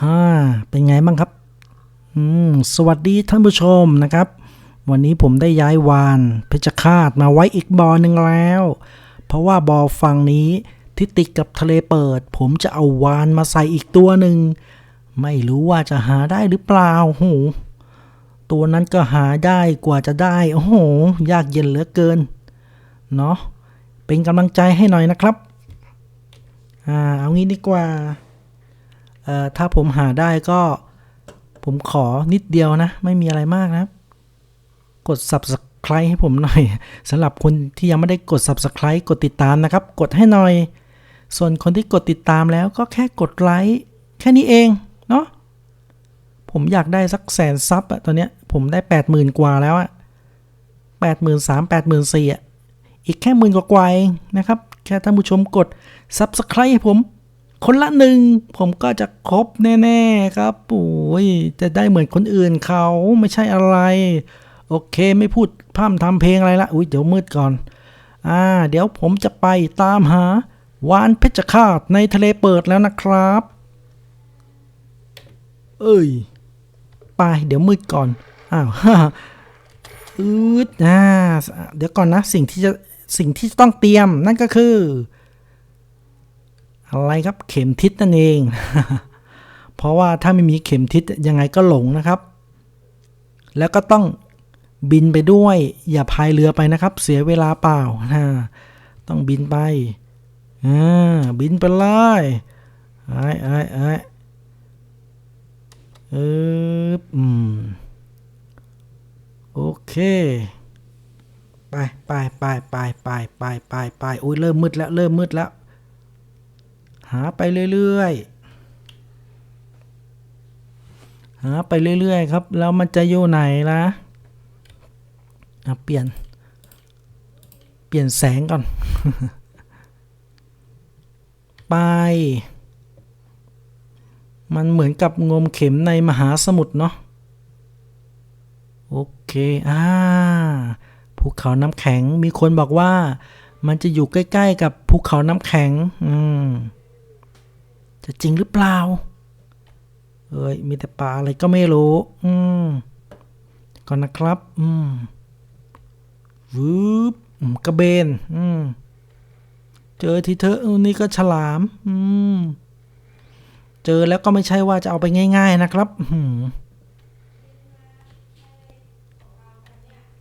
ฮ่าเป็นไงบ้างครับอืมสวัสดีท่านผู้ชมนะครับ วันนี้ผมได้ย้ายวาน เพชรคาตมาไว้อีกบอหนึ่งแล้ว เพราะว่าบอฝั่งนี้ที่ติดกับทะเลเปิด ผมจะเอาวานมาใส่อีกตัวหนึ่ง ไม่รู้ว่าจะหาได้หรือเปล่าโหตัวนั้นก็หาได้กว่าจะได้โอ้โห ยากเย็นเหลือเกิน เนาะเป็นกำลังใจให้หน่อยนะครับ อ่า เอางี้ดีกว่า ถ้าผมหาได้ก็ผมขอนิดเดียวนะ ไม่มีอะไรมากนะ กด subscribe ให้ผมหน่อยสำหรับคนที่ยังไม่ได้กด subscribe กดติดตามนะครับ กดให้หน่อย ส่วนคนที่กดติดตามแล้วก็แค่กดไลค์แค่นี้เองเนาะผมอยากได้สักแสนซับอะตอนเนี้ยผมได้ 80,000 กว่าแล้วอะ83,000 84,000อะอีกแค่หมื่นกว่าๆเองนะครับ แค่ท่านผู้ชมกด subscribe ให้ผม คนละหนึ่งผมก็จะครบแน่ๆครับโอ้ยจะได้เหมือนคนอื่นเขาไม่ใช่อะไร โอเคไม่พูดพร่ำทำเพลงอะไรละอุ้ยเดี๋ยวมืดก่อน อ่า เดี๋ยวผมจะไปตามหาวานเพชรฆาตในทะเลเปิดแล้วนะครับ เอ้ย ไปเดี๋ยวมืดก่อน อ้าวอืดอ่าเดี๋ยวก่อนนะสิ่งที่จะสิ่งที่ต้องเตรียมนั่นก็คือ อะไรครับเข็มทิศนั่นเอง เพราะว่าถ้าไม่มีเข็มทิศยังไงก็หลงนะครับ แล้วก็ต้องบินไปด้วย อย่าพายเรือไปนะครับ เสียเวลาเปล่านะต้องบินไปอ่าบินไปเลยไอ้ไอ้ไอ้เอออืมโอเค ไปไปไปไปไปไปไปไปโอ้ยเริ่มมืดแล้วเริ่มมืดแล้ว หาไปเรื่อยๆ หาไปเรื่อยๆครับ แล้วมันจะอยู่ไหนล่ะอะเปลี่ยน เปลี่ยนแสงก่อน ไป มันเหมือนกับงมเข็มในมหาสมุทรเนาะ โอเค อ่า ภูเขาน้ำแข็ง มีคนบอกว่า มันจะอยู่ใกล้ ๆ กับภูเขาน้ำแข็ง อืม จะจริงหรือเปล่า เอ้ย มีแต่ปลาอะไรก็ไม่รู้ อืม ก่อนนะครับ อืมวืบกระเบน อืม เจอทีเถออืมนี่ก็ฉลาม อืม เจอแล้วก็ไม่ใช่ว่าจะเอาไปง่าย ๆ นะครับอืม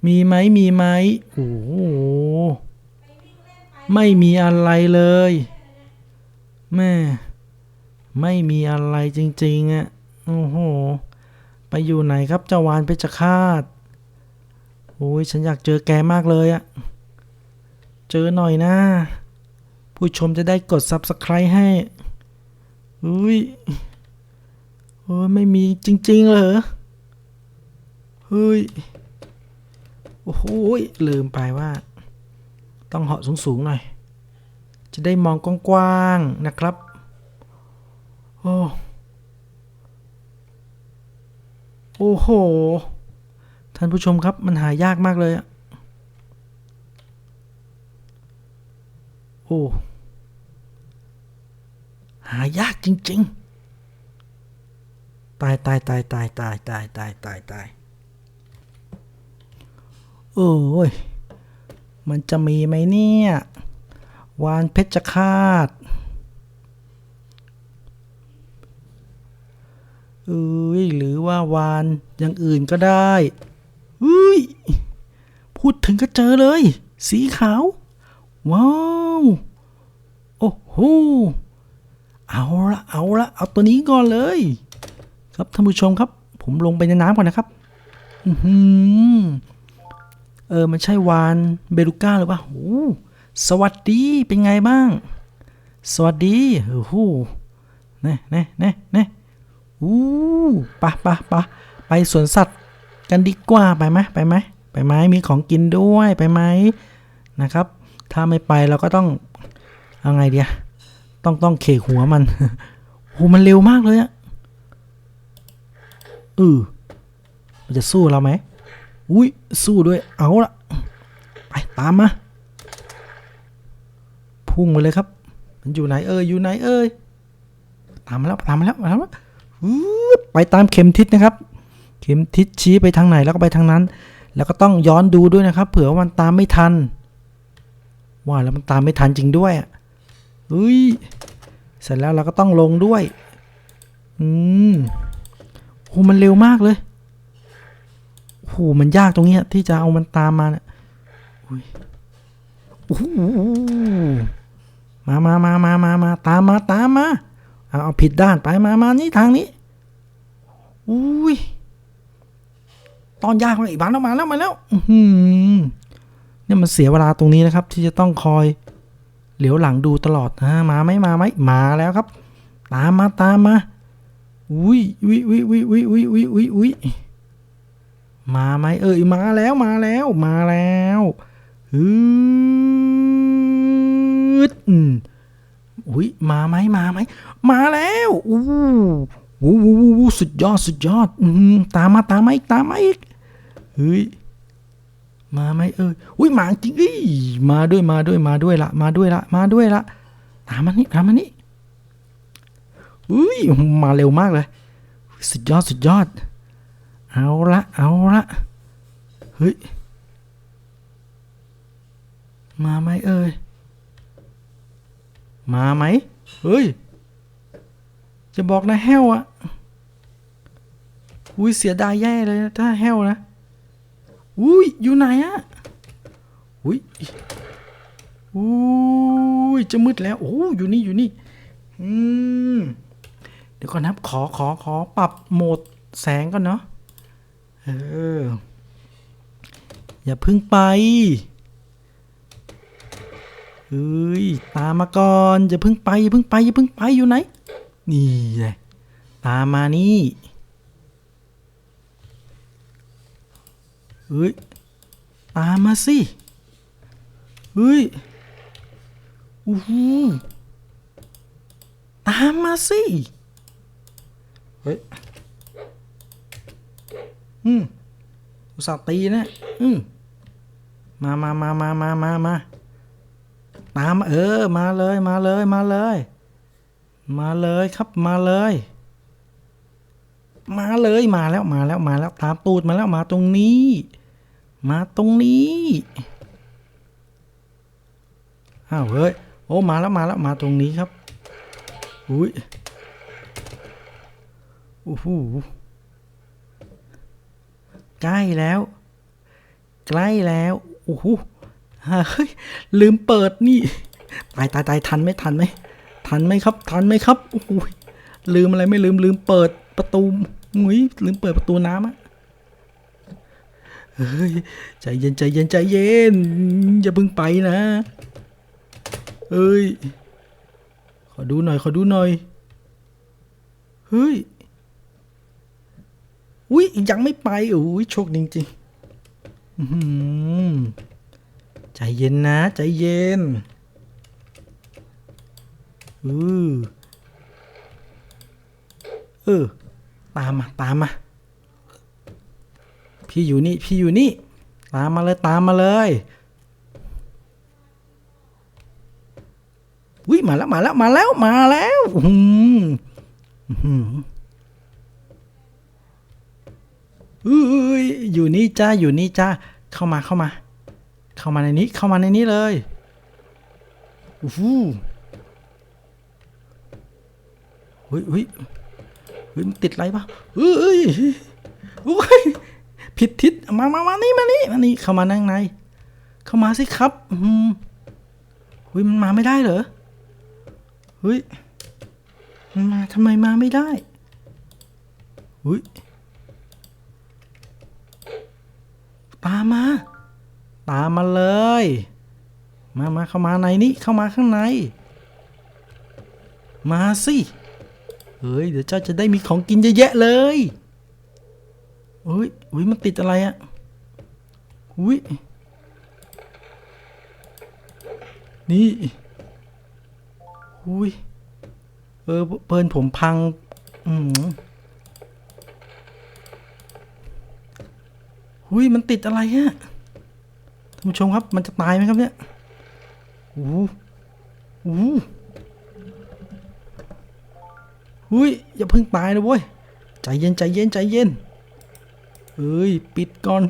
มีไหมมีไหมโอ้โหไม่มีอะไรเลย แม่ ไม่มีอะไรจริงๆอะ่ะโอ้โห ไปอยู่ไหนครับเจ้าวานเพชรฆาตโอ้ยฉันอยากเจอแกมากเลยอะ่ะ เจอหน่อยนะ ผู้ชมจะได้กด subscribe ให้อุ้ยโอ้ยไม่มีจริงๆเหรอเฮ้ย โอ้โหลืมไปว่า ต้องเหาะสูงๆหน่อย จะได้มองกว้างๆนะครับ โอ้โอ้โห ท่านผู้ชมครับมันหายากมากเลยอะโอ้ หายากจริง ๆ ตายตายตายตายตายตายตายตายตายโอ้ย มันจะมีไหมเนี่ย วานเพชรฆาต เอ้ยหรือว่าวานอย่างอื่นก็ได้เฮ้ยพูดถึงก็เจอเลย สีขาว ว้าว โอ้โห เอาละเอาละเอาตัวนี้ก่อนเลย ครับท่านผู้ชมครับ ผมลงไปในน้ำก่อนนะครับ อืออเออ มันใช่วานเบลูก้าหรือเปล่าโอ้สวัสดีเป็นไงบ้าง สวัสดีโอ้โหเน่เน่เน่เน่ อู้ปะปะปะไปสวนสัตว์กันดีกว่าไปไหมไปไหมไปไหมมีของกินด้วยไปไหมนะครับ ถ้าไม่ไปเราก็ต้องเอาไงเดียต้องต้องเคหัวมันโอ้มันเร็วมากเลยอะเออมันจะสู้เราไหมอุ้ยสู้ด้วยเอาละไปตามมาพุ่งมาเลยครับ มันอยู่ไหนเอ่ยอยู่ไหนเอ่ยตามมาแล้วตามมาแล้วตามมาแล้ว ไปตามเข็มทิศนะครับ เข็มทิศชี้ไปทางไหนแล้วก็ไปทางนั้น แล้วก็ต้องย้อนดูด้วยนะครับ เผื่อว่ามันตามไม่ทัน ว่าแล้วมันตามไม่ทันจริงด้วยอะเฮ้ยเสร็จแล้วเราก็ต้องลงด้วย อืมโหมันเร็วมากเลยโหมันยากตรงเนี้ยที่จะเอามันตามมาเนี่ยอุ้ยมามามามามามาตามมาตามมาเอาเอา ผิดด้านไปมามานี่ทางนี้ อุ้ย ตอนยากเลยอีกบานแล้วมาแล้วมาแล้ว อืเนี่ยมันเสียเวลาตรงนี้นะครับ ที่จะต้องคอยเหลียวหลังดูตลอดนะมาไหมมาไหมมาแล้วครับ ตามมาตามมา อุ้ยอุ้ยอุ้ยอุ้ยอุ้ยอุ้ยอุ้ยอุ้ยอุ้ยมาไหมเอ่ยมาแล้วมาแล้วมาแล้วฮึดอืม อุ้ยมาไหมมาไหมมาแล้วอู้วู้วู้วู้สุดยอดสุดยอดอืมตามมาตามมาอีกตามมาอีกเฮ้ยมาไหมเอ่ยอุ้ยมาจริงเอ้ยมาด้วยมาด้วยมาด้วยละมาด้วยละมาด้วยละตามมานี่ตามมานี่อุ้ยมาเร็วมากเลย สุดยอดสุดยอด เอาละเอาละเฮ้ยมาไหมเอ่ย มาไหมเฮ้ย จะบอกนะแห้วอะอุ้ยเสียดายแย่เลยถ้าแห้วนะ อุ้ยอยู่ไหนอะอุ้ยอุ้ยจะมืดแล้ว โอ้อยู่นี่อยู่นี่ อืม เดี๋ยวก่อนนะครับขอขอขอปรับโหมดแสงก่อนเนาะ เออ อย่าพึ่งไป เฮ้ยตามมาก่อนอย่าเพึ่งไปอย่าเพึ่งไปอย่าเพึ่งไปอยู่ไหน นี่ไงตามมานี่เฮ้ยตามมาสิเฮ้ยอู้หูตามมาสิเฮ้ยอืมอุตส่าห์ตีนะอืมมามามามามามามา ตามเออมาเลยมาเลยมาเลย มาเลยครับมาเลย มาเลยมาแล้วมาแล้วมาแล้วตามตูดมาแล้วมาตรงนี้ มาตรงนี้อ้าวเฮ้ยโอ้มาแล้วมาแล้วมาตรงนี้ครับอุ้ยโอ้โหใกล้แล้ว ใกล้แล้วโอ้โห เฮ้ยลืมเปิดนี่ ตายตายตายทันไหมทันไหมทันไหมครับ ทันไหมครับโอ้โหลืมอะไรไม่ลืมลืมเปิดประตูหุยลืมเปิดประตูน้ำอะเฮ้ยใจเย็นใจเย็นใจเย็น อย่าเพิ่งไปนะเอ้ย ขอดูหน่อยขอดูหน่อย เฮ้ย อุ้ยยังไม่ไปอุ้ยโชคดีจริงๆอื้อหือ ใจเย็นนะ ใจเย็นเออเออตามมาตามมาพี่อยู่นี่พี่อยู่นี่ ตามมาเลยตามมาเลยวิมาแล้วมาแล้วมาแล้วมาแล้วอือหืออือหืออยู่นี่จ้าอยู่นี่จ้าเข้ามาเข้ามา เข้ามาในนี้เข้ามาในนี้เลยโอ้โหเฮ้ยเฮ้ยเฮ้ยมันติดอะไรปะเฮ้ยโอ้ยผิดทิศมามามานี่มานี่มานี่เข้ามานั่งใน เข้ามาสิครับอืมเฮ้ยมันมาไม่ได้เหรอเฮ้ยมันมาทำไมมาไม่ได้เฮ้ยตามมา ตามมาเลย มามาเข้ามาในนี้เข้ามาข้างใน มาสิเฮ้ยเดี๋ยวเจ้าจะได้มีของกินเยอะแยะเลยเฮ้ยอุ้ยมันติดอะไรอะอุ้ยนี่อุ้ยเออเปินผมพัง อืมหุยมันติดอะไรฮะานผู้ชมครับ มันจะตายไหมครับเนี่ยโอ้โหโอ้โหหุยอย่าเพิ่งตายนะเว้ย ใจเย็นใจเย็นใจเย็น เอ้ย ปิดก่อน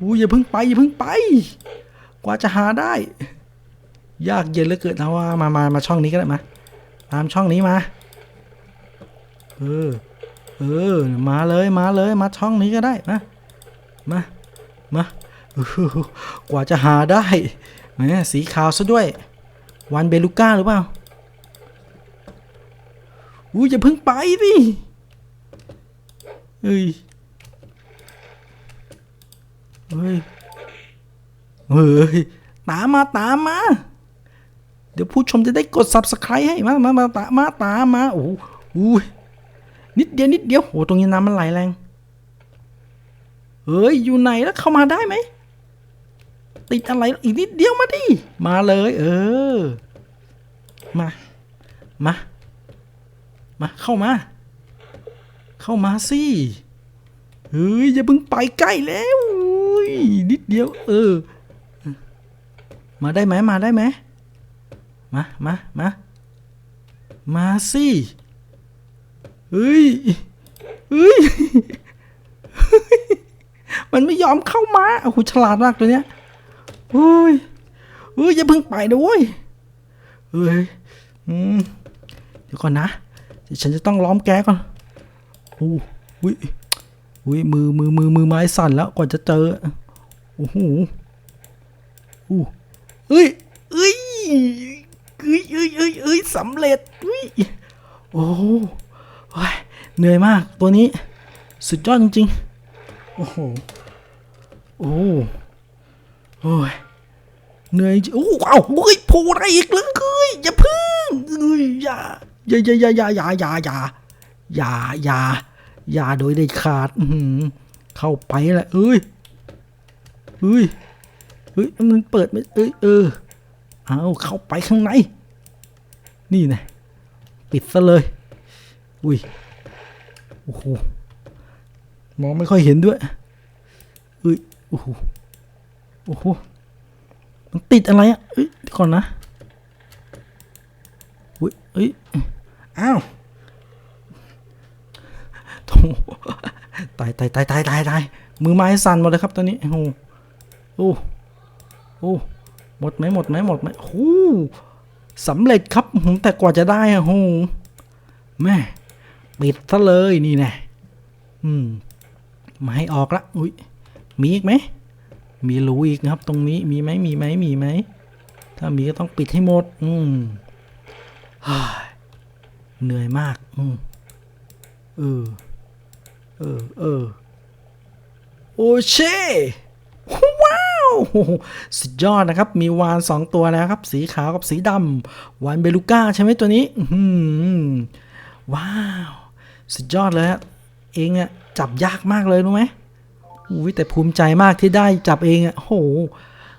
อู้อย่าเพิ่งไปอย่าเพิ่งไป กว่าจะหาได้ ยากเย็นเหลือเกินเอาว่ามามามาช่องนี้ก็ได้มา ตามช่องนี้มา เออ เออ มาเลยมาเลยมาช่องนี้ก็ได้มา มา มาอื้อหือกว่าจะหาได้แหมสีขาวซะด้วย วันเบลูก้าหรือเปล่าอู้อย่าเพิ่งไปดิเฮ้ย เฮ้ย เฮ้ย ตามมาตามมา เดี๋ยวผู้ชมจะได้กด subscribe ให้ มา มา มาตามมาตามมา โอ้โหอุ้ยนิดเดียว นิดเดียวโหตรงนี้น้ำมันไหลแรง เฮ้ย อยู่ไหนแล้วเข้ามาได้ไหม ติดอะไรอีกนิดเดียวมาดิ มาเลย เออ มา มา มา เข้ามา เข้ามาสิเฮ้ยอย่าเพิ่งไปใกล้แล้วนิดเดียว เออ มาได้ไหมมาได้ไหมมา มา มา มาสิ เฮ้ย เฮ้ย มันไม่ยอมเข้ามาโอ้โหฉลาดมากตัวเนี้ยโอ้ยเฮ้ยอย่าเพิ่งไปนะเว้ยเฮ้ยอืมเดี๋ยวก่อนนะเดี๋ยวฉันจะต้องล้อมแกก่อนโอ้อุ้ยอุ้ยมือมือมือมือไม้สั่นแล้วกว่าจะเจอโอ้โหโอ้เอ้ยเอ้ยเอ้ยเอ้ยเอ้ยเอ้ยสำเร็จอุ้ยโอ้โหเหนื่อยมากตัวนี้ สุดยอดจริงๆ โอ้โห โอ้โอ้ยเหนื่อยจริงโอ้ว้าเฮ้ยโผล่อะไรอีกเลยเฮ้ยอย่าพึ่งเอ้ยอย่าอย่าอย่าอย่าอย่าอย่าอย่าอย่าอย่าอย่าอย่าโดยเด็ดขาดอื้อหือเข้าไปแหละเอ้ยเฮ้ยเฮ้ยมันเปิดไม่เอ้ยเออเอาเข้าไปข้างใน นี่นะปิดซะเลย อุ้ยโอ้โห มองไม่ค่อยเห็นด้วยเอ้ยโอ้โหโอ้โหมันติดอะไรอะเอ้ยก่อนนะอุ้ยเอ้ยอ้าวโธ่ตายตายตายตายตายตายมือไม้สั่นหมดเลยครับตอนนี้โอ้โหโอ้โอ้หมดไหมหมดไหมหมดไหมโอ้โหสำเร็จครับแต่กว่าจะได้อะโอ้โหแม่ปิดซะเลยนี่แน่อืม มาให้ออกละอุ้ยมีอีกไหมมีรูอีกนะครับ ตรงนี้มีไหมมีไหมมีไหมถ้ามีก็ต้องปิดให้หมด อืมเหนื่อยมาก อืมเออเออเออโอเช่ว้าวสุดยอดนะครับ มีวานสองตัวแล้วครับ สีขาวกับสีดำวานเบลูก้าใช่ไหมตัวนี้อื้อหือว้าว สุดยอดเลยฮะเองอะ จับยากมากเลยรู้ไหมอุ้ยแต่ภูมิใจมากที่ได้จับเองอะโอ้โห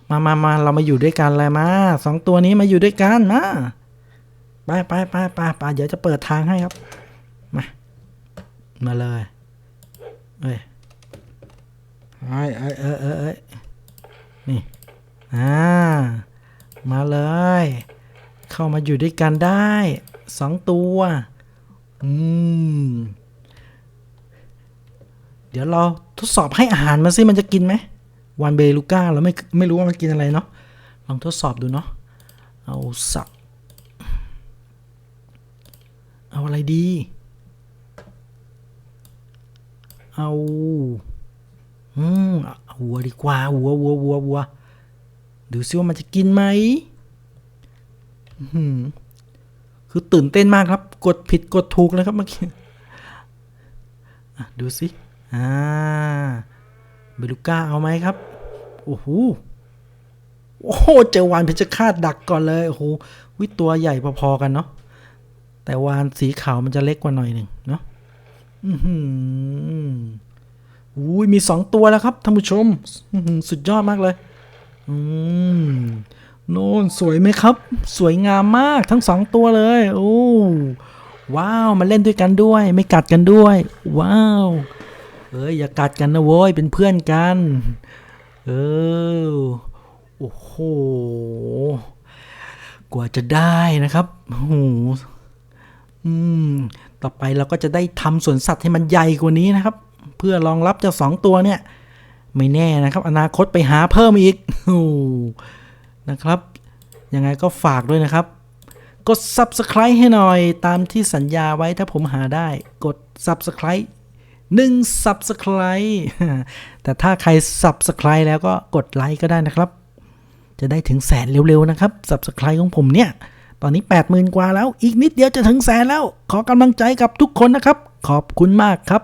มามามาเรามาอยู่ด้วยกันเลยมาสองตัวนี้มาอยู่ด้วยกันมาไปไปไปไปไปเดี๋ยวจะเปิดทางให้ครับ มา มาเลยเอ้ยไอ้ไอ้เออเออเอ้ยนี่ อ่า มาเลย เข้ามาอยู่ด้วยกันได้สองตัว อืม เดี๋ยวเราทดสอบให้อาหารมันสิมันจะกินไหมวันเบลูก้าเราไม่ไม่รู้ว่ามันกินอะไรเนาะลองทดสอบดูเนาะเอาสักเอาอะไรดี เอาอืมเอาวัวดีกว่าวัววัววัววัวดูซิว่ามันจะกินไหมหือคือตื่นเต้นมากครับ กดผิดกดถูกเลยครับเมื่อกี้ดูสิ อ่าเบลูก้าเอาไหมครับ โอ้โหโอ้โหเจอวานเพชรฆาตดักก่อนเลยโอ้โหวิตัวใหญ่พอๆกันเนาะแต่วานสีขาวมันจะเล็กกว่าหน่อยหนึ่งเนาะอืออุ้ยมีสองตัวแล้วครับท่านผู้ชมสุดยอดมากเลย อืมโน่นสวยไหมครับ สวยงามมากทั้งสองตัวเลย โอ้ว้าวมาเล่นด้วยกันด้วย ไม่กัดกันด้วย ว้าว เอ้ยอย่ากัดกันนะโว้ยเป็นเพื่อนกัน เออโอ้โหกว่าจะได้นะครับโอ้โหออืมต่อไปเราก็จะได้ทำสวนสัตว์ให้มันใหญ่กว่านี้นะครับ เพื่อรองรับเจ้าสองตัวเนี่ย ไม่แน่นะครับ อนาคตไปหาเพิ่มอีกโอ้นะครับยังไงก็ฝากด้วยนะครับ กด subscribe ให้หน่อยตามที่สัญญาไว้ถ้าผมหาได้ กด subscribe หนึ่ง subscribe แต่ถ้าใคร subscribe แล้วก็กดไลค์ก็ได้นะครับ จะได้ถึงแสนเร็วๆนะครับ subscribe ของผมเนี่ย ตอนนี้ 80,000 กว่าแล้ว อีกนิดเดียวจะถึงแสนแล้ว ขอกำลังใจกับทุกคนนะครับ ขอบคุณมากครับ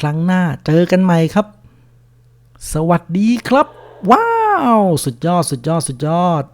ครั้งหน้าเจอกันใหม่ครับ สวัสดีครับ ว้าว สุดยอด สุดยอด สุดยอด